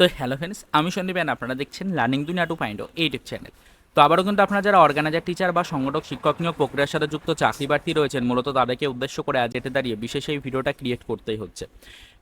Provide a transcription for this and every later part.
তো hello friends আমি Sandeep and আপনারা দেখছেন লার্নিং দুনিয়া টু পয়েন্ট ইউটিউব চ্যানেল তো আবারও কিন্তু আপনারা যারা অর্গানাইজার টিচার বা সংগঠক, শিক্ষক নিয়োগ প্রক্রিয়ার সাথে যুক্ত চাকরি প্রার্থী রয়েছেন, মূলত তাদেরকে উদ্দেশ্য করে আজ এটা দাঁড়িয়ে বিশেষ এই ভিডিওটা ক্রিয়েট করতেই হচ্ছে।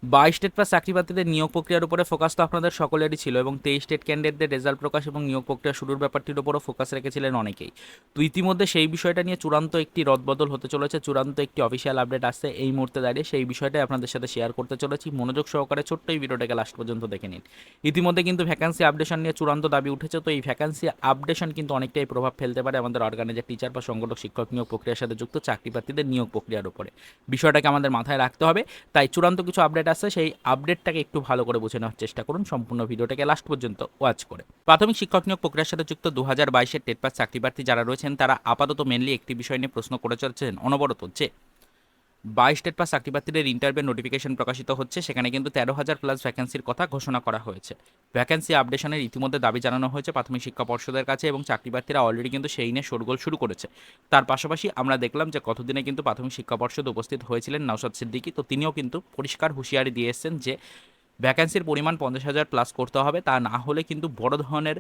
বাইশ স্টেট প্লাস চাকরি প্রার্থীদের নিয়োগ প্রক্রিয়ার উপরে ফোকাস তো আপনাদের সকলেরই ছিল এবং তেইশ স্টেট ক্যান্ডিডেটদের রেজাল্ট প্রকাশ এবং নিয়োগ প্রক্রিয়া শুরুর ব্যাপারটির উপরও ফোকাস রেখেছিলেন অনেকেই। তো ইতিমধ্যে সেই বিষয়টা নিয়ে চূড়ান্ত একটি রদবদল হতে চলেছে, চূড়ান্ত একটি অফিসিয়াল আপডেট আসছে এই মুহূর্তে দাঁড়িয়ে। সেই বিষয়টাই আপনাদের সাথে শেয়ার করতে চলেছি। মনোযোগ সহকারে ছোট্ট এই ভিডিওটাকে লাস্ট পর্যন্ত দেখে নিন। ইতিমধ্যে কিন্তু ভ্যাকান্সি আপডেশন নিয়ে চূড়ান্ত দাবি উঠেছে, তো এই ভ্যাকান্সি আপডেশন কিন্তু অনেকটাই প্রভাব ফেলতে পারে আমাদের অর্গানাইজার টিচার বা সংগঠক, শিক্ষক নিয়োগ প্রক্রিয়ার সাথে যুক্ত চাকরি প্রার্থীদের নিয়োগ প্রক্রিয়ার উপরে। বিষয়টাকে আমাদের মাথায় রাখতে হবে। তাই চূড়ান্ত কিছু আপডেট আছে, সেই আপডেটটাকে একটু ভালো করে বুঝে নেওয়ার চেষ্টা করুন সম্পূর্ণ ভিডিওটাকে লাস্ট পর্যন্ত ওয়াচ করে। প্রাথমিক শিক্ষক নিয়োগ প্রক্রিয়ার সাথে যুক্ত দু হাজার বাইশের টেট পাস চাকরি প্রার্থী যারা রয়েছেন, তারা আপাতত মেনলি একটি বিষয় নিয়ে প্রশ্ন করে চলেছেন, অনবরত যে বাইশ টেট পাস চাকরি প্রার্থীদের ইন্টারভিউ নোটিফিকেশন প্রকাশিত হচ্ছে। সেখানে কিন্তু তেরো হাজার প্লাস ভ্যাকেন্সির কথা ঘোষণা করা হয়েছে। ভ্যাকেন্সি আপডেশনের ইতিমধ্যে দাবি জানানো হয়েছে প্রাথমিক শিক্ষা পর্ষদের কাছে এবং চাকরি প্রার্থীরা অলরেডি কিন্তু সেই নিয়ে শোরগোল শুরু করেছে। তার পাশাপাশি আমরা দেখলাম যে কতদিনে কিন্তু প্রাথমিক শিক্ষা পর্ষদ উপস্থিত হয়েছিলেন নওশাদ সিদ্দিকী। তো তিনিও কিন্তু পরিষ্কার হুঁশিয়ারি দিয়ে এসেছেন যে ভ্যাকেন্সির পরিমাণ পঞ্চাশ হাজার প্লাস করতে হবে। তা না হলে কিন্তু বড় ধরনের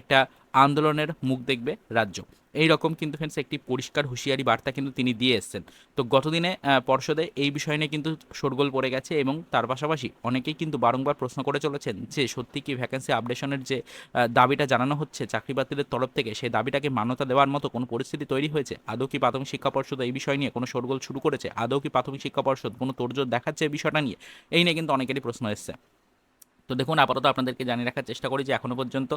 একটা আন্দোলনের মুখ দেখবে রাজ্য। এই রকম কিন্তু ফ্রেন্ডস একটি পরিষ্কার হুঁশিয়ারি বার্তা কিন্তু তিনি দিয়ে এসেছেন। তো গতদিনে পর্ষদে এই বিষয় নিয়ে কিন্তু শোরগোল পড়ে গেছে এবং তার পাশাপাশি অনেকেই কিন্তু বারংবার প্রশ্ন করে চলেছেন যে, সত্যি কি ভ্যাকেন্সি আপডেশনের যে দাবিটা জানানো হচ্ছে চাকরি প্রার্থীদের তরফ থেকে, সেই দাবিটাকে মান্যতা দেওয়ার মতো কোনো পরিস্থিতি তৈরি হয়েছে? আদৌ কি প্রাথমিক শিক্ষা পর্ষদ এই বিষয় নিয়ে কোনো শোরগোল শুরু করেছে? আদৌ কি প্রাথমিক শিক্ষা পর্ষদ কোনো তোড়জোড় দেখাচ্ছে এই বিষয়টা নিয়ে? এই নিয়ে কিন্তু অনেকেরই প্রশ্ন এসছে। তো দেখুন, আপাতত আপনাদেরকে জানিয়ে রাখার চেষ্টা করি যে এখনও পর্যন্ত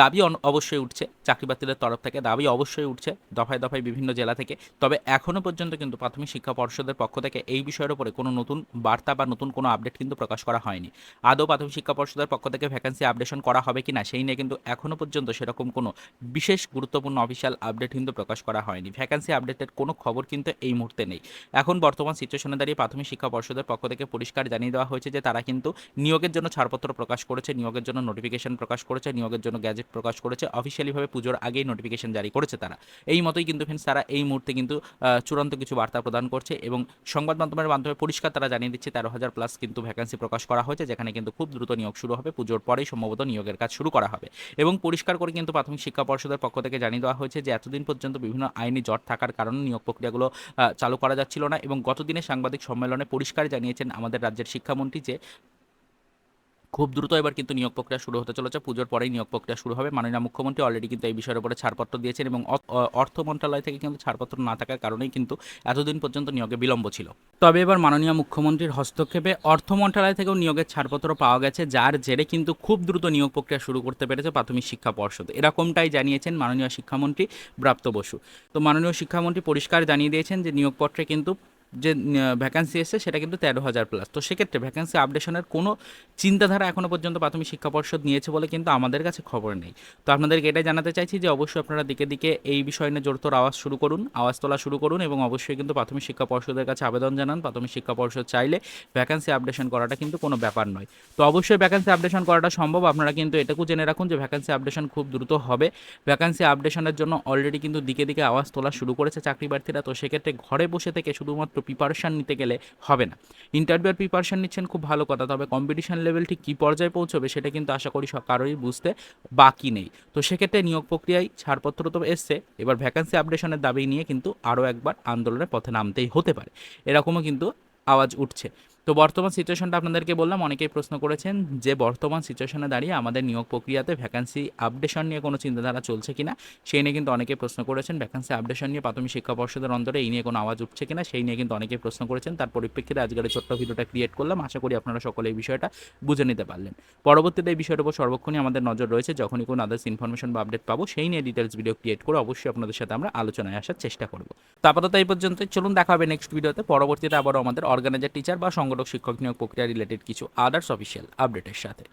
দাবি অবশ্যই উঠছে চাকরি প্রার্থীদের তরফ থেকে দাবি অবশ্যই উঠছে দফায় দফায় বিভিন্ন জেলা থেকে। তবে এখনও পর্যন্ত কিন্তু প্রাথমিক শিক্ষা পর্ষদের পক্ষ থেকে এই বিষয়ের উপরে কোনো নতুন বার্তা বা নতুন কোনো আপডেট কিন্তু প্রকাশ করা হয়নি। আদৌ প্রাথমিক শিক্ষা পর্ষদের পক্ষ থেকে ভ্যাকেন্সি আপডেশন করা হবে কি না সেই নিয়ে কিন্তু এখনও পর্যন্ত সেরকম কোনো বিশেষ গুরুত্বপূর্ণ অফিসিয়াল আপডেট কিন্তু প্রকাশ করা হয়নি। ভ্যাকেন্সি আপডেটের কোনো খবর কিন্তু এই মুহূর্তে নেই। এখন বর্তমান সিচুয়েশনে দাঁড়িয়ে প্রাথমিক শিক্ষা পর্ষদের পক্ষ থেকে পরিষ্কার জানিয়ে দেওয়া হয়েছে যে তারা কিন্তু নিয়োগের জন্য ছাড়পত্র প্রকাশ করেছে, নিয়োগের জন্য নোটিফিকেশন প্রকাশ করেছে, নিয়োগের জন্য গ্যাজেট প্রকাশ করেছে। অফিসিয়ালিভাবে পুজোর আগেই নোটিফিকেশন জারি করেছে তারা। এই মতোই কিন্তু ফ্রেন্ডস তারা এই মুহূর্তে কিন্তু চূড়ান্ত কিছু বার্তা প্রদান করছে এবং সংবাদ মাধ্যমের মাধ্যমে পরিষ্কার তারা জানিয়ে দিচ্ছে তেরো হাজার প্লাস কিন্তু ভ্যাকেন্সি প্রকাশ করা হয়েছে, যেখানে কিন্তু খুব দ্রুত নিয়োগ শুরু হবে। পুজোর পরেই সম্ভবত নিয়োগের কাজ শুরু করা হবে। এবং পরিষ্কার করে কিন্তু প্রাথমিক শিক্ষা পর্ষদের পক্ষ থেকে জানিয়ে দেওয়া হয়েছে যে, এতদিন পর্যন্ত বিভিন্ন আইনি জট থাকার কারণে নিয়োগ প্রক্রিয়াগুলো চালু করা যাচ্ছিল না এবং গতদিনে সাংবাদিক সম্মেলনে পরিষ্কার জানিয়েছেন আমাদের রাজ্যের শিক্ষামন্ত্রী যে খুব দ্রুত এবার কিন্তু নিয়োগ প্রক্রিয়া শুরু হতে চলেছে। পুজোর পরেই নিয়োগ প্রক্রিয়া শুরু হবে। মাননীয় মুখ্যমন্ত্রী অলরেডি কিন্তু এই বিষয়ের উপরে ছাড়পত্র দিয়েছেন এবং অর্থ মন্ত্রণালয় থেকে কিন্তু ছাড়পত্র না থাকার কারণেই কিন্তু এতদিন পর্যন্ত নিয়োগে বিলম্ব ছিল। তবে এবার মাননীয় মুখ্যমন্ত্রীর হস্তক্ষেপে অর্থ মন্ত্রণালয় থেকেও নিয়োগের ছাড়পত্র পাওয়া গেছে, যার জেরে কিন্তু খুব দ্রুত নিয়োগ প্রক্রিয়া শুরু করতে পেরেছে প্রাথমিক শিক্ষা পর্ষদ। এরকমটাই জানিয়েছেন মাননীয় শিক্ষামন্ত্রী ব্রাপ্ত বসু। তো মাননীয় শিক্ষামন্ত্রী পরিষ্কার জানিয়ে দিয়েছেন যে নিয়োগপত্রে কিন্তু যে ভ্যাকান্সি এসেছে সেটা কিন্তু তেরো হাজার প্লাস তো সেক্ষেত্রে ভ্যাকান্সি আপডেশনের কোনো চিন্তাধারা এখনও পর্যন্ত প্রাথমিক শিক্ষা পর্ষদ নিয়েছে বলে কিন্তু আমাদের কাছে খবর নেই। তো আপনাদেরকে এটাই জানাতে চাইছি যে, অবশ্যই আপনারা দিকে দিকে এই বিষয় নিয়ে জোরতোর আওয়াজ শুরু করুন, আওয়াজ তোলা শুরু করুন এবং অবশ্যই কিন্তু প্রাথমিক শিক্ষা পর্ষদের কাছে আবেদন জানান। প্রাথমিক শিক্ষা পর্ষদ চাইলে ভ্যাকান্সি আপডেশন করাটা কিন্তু কোনো ব্যাপার নয়। তো অবশ্যই ভ্যাকান্সি আপডেশন করাটা সম্ভব। আপনারা কিন্তু এটুকু জেনে রাখুন যে ভ্যাকান্সি আপডেশন খুব দ্রুত হবে। ভ্যাকান্সি আপডেশনের জন্য অলরেডি কিন্তু দিকে দিকে আওয়াজ তোলা শুরু করেছে চাকরি প্রার্থীরা। তো সেক্ষেত্রে ঘরে বসে থেকে শুধুমাত্র প্রিপারেশন নিতে গেলে হবে না। ইন্টারভিউর প্রিপারেশান নিচ্ছেন খুব ভালো কথা, তবে কম্পিটিশন লেভেল ঠিক কী পর্যায়ে পৌঁছবে সেটা কিন্তু আশা করি কারোরই বুঝতে বাকি নেই। তো সেক্ষেত্রে নিয়োগ প্রক্রিয়ায় ছাড়পত্র তো এসছে, এবার ভ্যাকান্সি আপডেশনের দাবি নিয়ে কিন্তু আরও একবার আন্দোলনের পথে নামতেই হতে পারে। এরকমও কিন্তু আওয়াজ উঠছে। তো বর্তমান সিচুয়েশনটা আপনাদেরকে বললাম, অনেকেই প্রশ্ন করেছেন যে বর্তমান সিচুয়েশনে দাঁড়িয়ে আমাদের নিয়োগ প্রক্রিয়াতে ভ্যাকান্সি আপডেশন নিয়ে কোনো চিন্তাধারা চলছে কিনা, সেই নিয়ে কিন্তু অনেকেই প্রশ্ন করেছেন। ভ্যাকান্সি আপডেশন নিয়ে প্রাথমিক শিক্ষা পর্ষদের অন্তরে এই নিয়ে কোনো আওয়াজ উঠছে কিনা, সেই নিয়ে কিন্তু অনেকেই প্রশ্ন করেছেন। তার পরিপ্রেক্ষিতে আজকের ছোট্ট ভিডিওটা ক্রিয়েট করলাম। আশা করি আপনারা সকলে এই বিষয়টা বুঝে নিতে পারলেন। পরবর্তীতে এই বিষয়ের উপর সর্বক্ষণই আমাদের নজর রয়েছে। যখনই কোনো আদার্স ইনফরমেশন বা আপডেট পাবো, সেই নিয়ে ডিটেলস ভিডিও ক্রিয়েট করে অবশ্যই আপনাদের সাথে আমরা আলোচনায় আসার চেষ্টা করব। তো আপাতত এই পর্যন্ত চলুন দেখা হবে নেক্সট ভিডিওতে পরবর্তীতে আবারও আমাদের অর্গানাইজার টিচার বা সংগঠক শিক্ষক নিয়োগ প্রক্রিয়া রিলেটেড কিছু আদার্স অফিসিয়াল আপডেটের সাথে।